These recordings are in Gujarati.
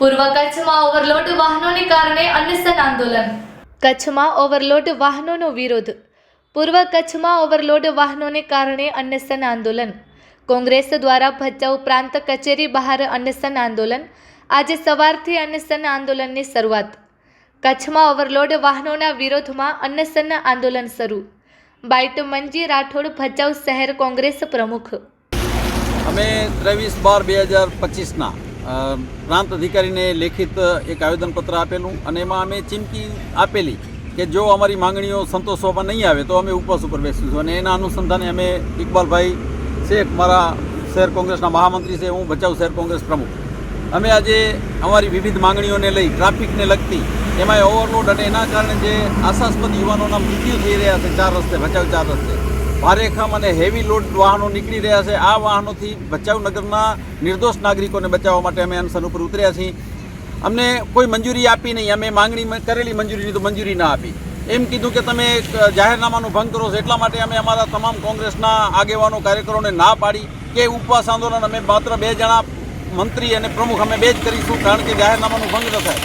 પૂર્વ કચ્છમાં ઓવરલોડ વાહનોને કારણે અનશન આંદોલન. કચ્છમાં ઓવરલોડ વાહનોનો વિરોધ. પૂર્વ કચ્છમાં ઓવરલોડ વાહનોને કારણે અનશન આંદોલન. કોંગ્રેસ દ્વારા ભચાઉ પ્રાંત કચેરી બહાર અનશન આંદોલન. આજે સવારથી અનશન આંદોલનની શરૂઆત. કચ્છમાં ઓવરલોડ વાહનોના વિરોધમાં અનશન આંદોલન શરૂ. બાઇટ મંજી રાઠોડ ભચાઉ શહેર કોંગ્રેસ પ્રમુખ. અમે ત્રેવીસ બાર બે હજાર પચીસના પ્રાંત અધિકારીને લેખિત એક આવેદનપત્ર આપેલું અને એમાં અમે ચીમકી આપેલી કે જો અમારી માંગણીઓ સંતોષવામાં નહીં આવે તો અમે ઉપવાસ ઉપર બેસીશું. અને એના અનુસંધાને અમે ઇકબાલભાઈ શેખ, મારા શહેર કોંગ્રેસના મહામંત્રી છે, હું ભચાઉ શહેર કોંગ્રેસ પ્રમુખ. અમે આજે અમારી વિવિધ માંગણીઓને લઈ, ટ્રાફિકને લગતી એમાં ઓવરલોડ અને એના કારણે જે આશાસ્પદ યુવાનોના મૃત્યુ થઈ રહ્યા છે, ચાર રસ્તે, ભચાઉ ચાર રસ્તે ભારેખમ અને હેવી લોડ વાહનો નીકળી રહ્યા છે. આ વાહનોથી ભચાઉ નગરના નિર્દોષ નાગરિકોને બચાવવા માટે અમે અનશન ઉપર ઉતર્યા છીએ. અમને કોઈ મંજૂરી આપી નહીં. અમે માંગણી કરેલી મંજૂરીની તો મંજૂરી ના આપી. એમ કીધું કે તમે જાહેરનામાનો ભંગ કરો છો એટલા માટે અમે અમારા તમામ કોંગ્રેસના આગેવાનો, કાર્યકરોને ના પાડી કે ઉપવાસ આંદોલન અમે માત્ર બે જણા મંત્રી અને પ્રમુખ અમે બે જ કરીશું કારણ કે જાહેરનામાનું ભંગ ન થાય.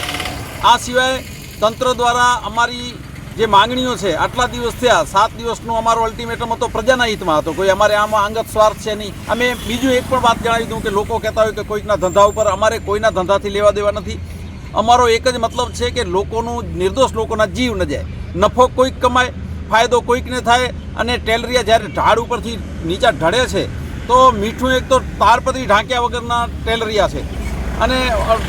આ સિવાય તંત્ર દ્વારા અમારી જે માંગણીઓ છે, આટલા દિવસ થયા, સાત દિવસનો અમારો અલ્ટિમેટમ હતો, પ્રજાના હિતમાં હતો. કોઈ અમારે આમાં અંગત સ્વાર્થ છે નહીં. અમે બીજું એક પણ વાત જણાવી દઉં કે લોકો કહેતા હોય કે કોઈકના ધંધા ઉપર અમારે કોઈના ધંધાથી લેવા દેવા નથી. અમારો એક જ મતલબ છે કે લોકોનું નિર્દોષ લોકોના જીવ ન જાય. નફો કોઈક કમાય, ફાયદો કોઈકને થાય અને ટેલરિયા જ્યારે ઢાળ ઉપરથી નીચા ઢળે છે, તો મીઠું એક તો તારપત્રી ઢાંક્યા વગરના ટેલરિયા છે. અને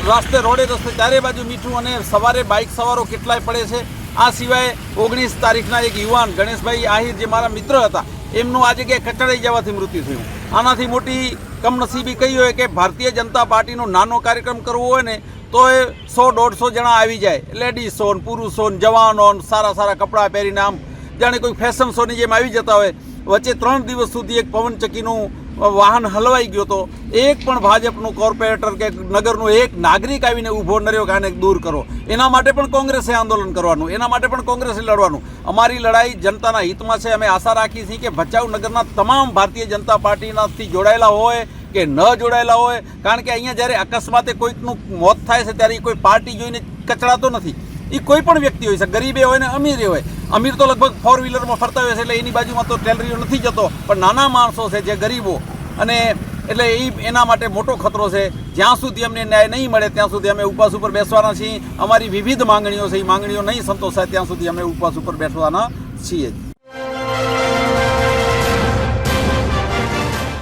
રસ્તે રોડે રસ્તે ચારે બાજુ મીઠું અને સવારે બાઇક સવારો કેટલાય પડે છે. આ સિવાય ઓગણીસ તારીખના એક યુવાન ગણેશભાઈ આહિર જે મારા મિત્ર હતા, એમનું આ જગ્યાએ કચડાઈ જવાથી મૃત્યુ થયું. આનાથી મોટી કમનસીબી કહી હોય કે ભારતીય જનતા પાર્ટીનો નાનો કાર્યક્રમ કરવો હોય ને તો એ સો દોઢસો જણા આવી જાય. લેડીઝો હોન, પુરુષો જવાનો સારા સારા કપડાં પહેરીને આમ, જાણે કોઈ ફેશન શોની જેમ આવી જતા હોય. વચ્ચે ત્રણ દિવસ સુધી એક પવનચક્કીનું વાહન હલવાઈ ગયો તો એક પણ ભાજપનું કોર્પોરેટર કે નગરનું એક નાગરિક આવીને ઊભો ન રહ્યો કે આને દૂર કરો. એના માટે પણ કોંગ્રેસે આંદોલન કરવાનું, એના માટે પણ કોંગ્રેસે લડવાનું. અમારી લડાઈ જનતાના હિતમાં છે. અમે આશા રાખીએ છીએ કે ભચાઉ નગરના તમામ ભારતીય જનતા પાર્ટીનાથી જોડાયેલા હોય કે ન જોડાયેલા હોય, કારણ કે અહીંયા જ્યારે અકસ્માતે કોઈકનું મોત થાય છે, ત્યારે એ કોઈ પાર્ટી જોઈને કચડાતો નથી. એ કોઈ પણ વ્યક્તિ હોય છે. ગરીબે હોય ને અમીરે હોય. અમીર તો લગભગ ફોર વ્હીલરમાં ફરતા હોય છે એટલે એની બાજુમાં તો ટેલરીઓ નથી જતો. પણ નાના માણસો છે જે ગરીબો. અને એટલે એ એના માટે મોટો ખતરો છે. જ્યાં સુધી અમને ન્યાય નહીં મળે, ત્યાં સુધી અમે ઉપવાસ ઉપર બેસવાના છીએ. અમારી વિવિધ માંગણીઓ છે, એ માંગણીઓ નહીં સંતોષાય, ત્યાં સુધી અમે ઉપવાસ ઉપર બેસવાના છીએ.